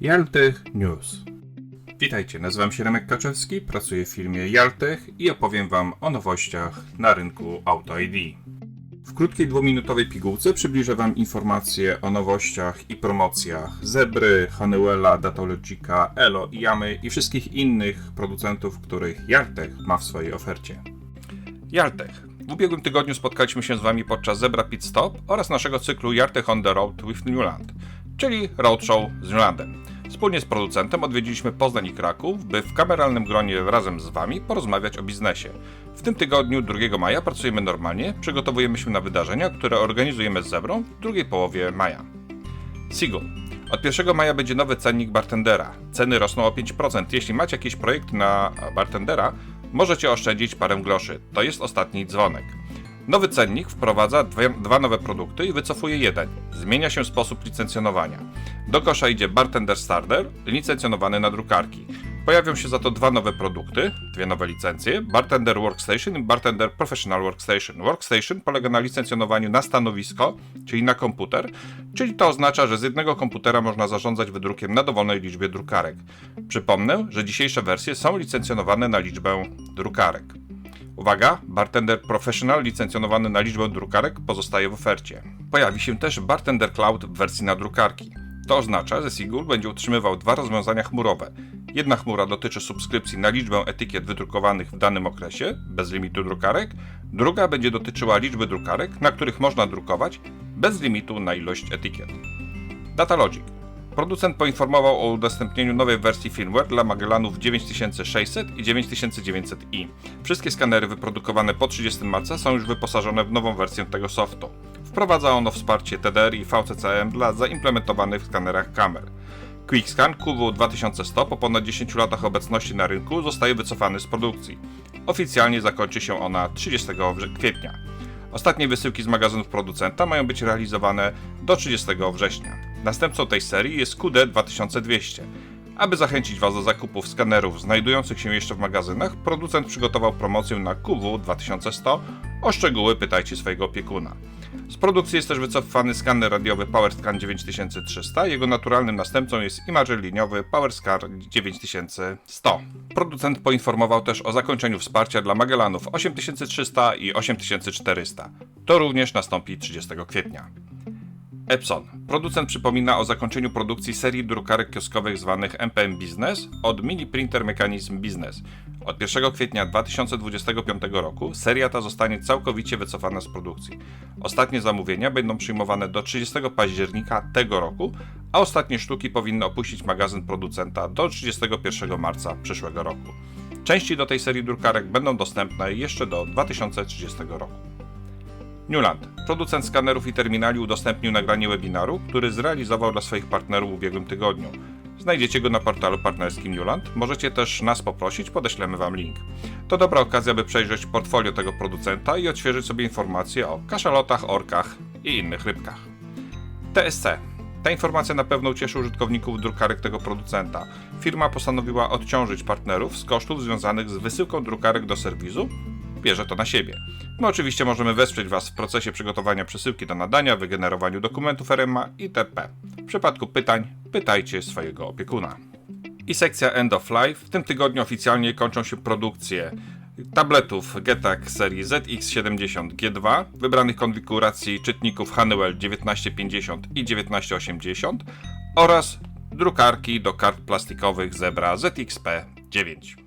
Jaltech News. Witajcie, nazywam się Remek Kaczewski, pracuję w firmie Jaltech i opowiem Wam o nowościach na rynku Auto ID. W krótkiej dwuminutowej pigułce przybliżę Wam informacje o nowościach i promocjach Zebry, Honeywella, Datalogica, Elo, Yamy i wszystkich innych producentów, których Jaltech ma w swojej ofercie. Jaltech. W ubiegłym tygodniu spotkaliśmy się z Wami podczas Zebra Pit Stop oraz naszego cyklu Jaltech on the Road with Newland, czyli roadshow z Newlandem. Wspólnie z producentem odwiedziliśmy Poznań i Kraków, by w kameralnym gronie razem z Wami porozmawiać o biznesie. W tym tygodniu, 2 maja, pracujemy normalnie, przygotowujemy się na wydarzenia, które organizujemy z Zebrą w drugiej połowie maja. Seagull. Od 1 maja będzie nowy cennik bartendera. Ceny rosną o 5%. Jeśli macie jakiś projekt na bartendera, możecie oszczędzić parę groszy. To jest ostatni dzwonek. Nowy cennik wprowadza dwie, dwa nowe produkty i wycofuje jeden. Zmienia się sposób licencjonowania. Do kosza idzie Bartender Starter, licencjonowany na drukarki. Pojawią się za to dwa nowe produkty, dwie nowe licencje, Bartender Workstation i Bartender Professional Workstation. Workstation polega na licencjonowaniu na stanowisko, czyli na komputer, czyli to oznacza, że z jednego komputera można zarządzać wydrukiem na dowolnej liczbie drukarek. Przypomnę, że dzisiejsze wersje są licencjonowane na liczbę drukarek. Uwaga, Bartender Professional licencjonowany na liczbę drukarek pozostaje w ofercie. Pojawi się też Bartender Cloud w wersji na drukarki. To oznacza, że Seagull będzie utrzymywał dwa rozwiązania chmurowe. Jedna chmura dotyczy subskrypcji na liczbę etykiet wydrukowanych w danym okresie, bez limitu drukarek, druga będzie dotyczyła liczby drukarek, na których można drukować, bez limitu na ilość etykiet. Datalogic. Producent poinformował o udostępnieniu nowej wersji firmware dla Magellanów 9600 i 9900i. Wszystkie skanery wyprodukowane po 30 marca są już wyposażone w nową wersję tego softu. Wprowadza ono wsparcie TDR i VCCM dla zaimplementowanych w skanerach kamer. QuickScan QW 2100 po ponad 10 latach obecności na rynku zostaje wycofany z produkcji. Oficjalnie zakończy się ona 30 wrze- kwietnia. Ostatnie wysyłki z magazynów producenta mają być realizowane do 30 września. Następcą tej serii jest QD 2200. Aby zachęcić Was do zakupów skanerów znajdujących się jeszcze w magazynach, producent przygotował promocję na QW 2100. O szczegóły pytajcie swojego opiekuna. Z produkcji jest też wycofany skaner radiowy PowerScan 9300. Jego naturalnym następcą jest imager liniowy PowerScan 9100. Producent poinformował też o zakończeniu wsparcia dla Magellanów 8300 i 8400. To również nastąpi 30 kwietnia. Epson. Producent przypomina o zakończeniu produkcji serii drukarek kioskowych zwanych MPM Business od Mini Printer Mechanism Business. Od 1 kwietnia 2025 roku seria ta zostanie całkowicie wycofana z produkcji. Ostatnie zamówienia będą przyjmowane do 30 października tego roku, a ostatnie sztuki powinny opuścić magazyn producenta do 31 marca przyszłego roku. Części do tej serii drukarek będą dostępne jeszcze do 2030 roku. Newland. Producent skanerów i terminali udostępnił nagranie webinaru, który zrealizował dla swoich partnerów w ubiegłym tygodniu. Znajdziecie go na portalu partnerskim Newland. Możecie też nas poprosić, podeślemy Wam link. To dobra okazja, by przejrzeć portfolio tego producenta i odświeżyć sobie informacje o kaszalotach, orkach i innych rybkach. TSC. Ta informacja na pewno ucieszy użytkowników drukarek tego producenta. Firma postanowiła odciążyć partnerów z kosztów związanych z wysyłką drukarek do serwisu bierze to na siebie. My oczywiście możemy wesprzeć Was w procesie przygotowania przesyłki do nadania, wygenerowaniu dokumentów RMA itp. W przypadku pytań, pytajcie swojego opiekuna. I sekcja End of Life. W tym tygodniu oficjalnie kończą się produkcje tabletów Getac serii ZX70G2, wybranych konfiguracji czytników Honeywell 1950 i 1980 oraz drukarki do kart plastikowych Zebra ZXP9.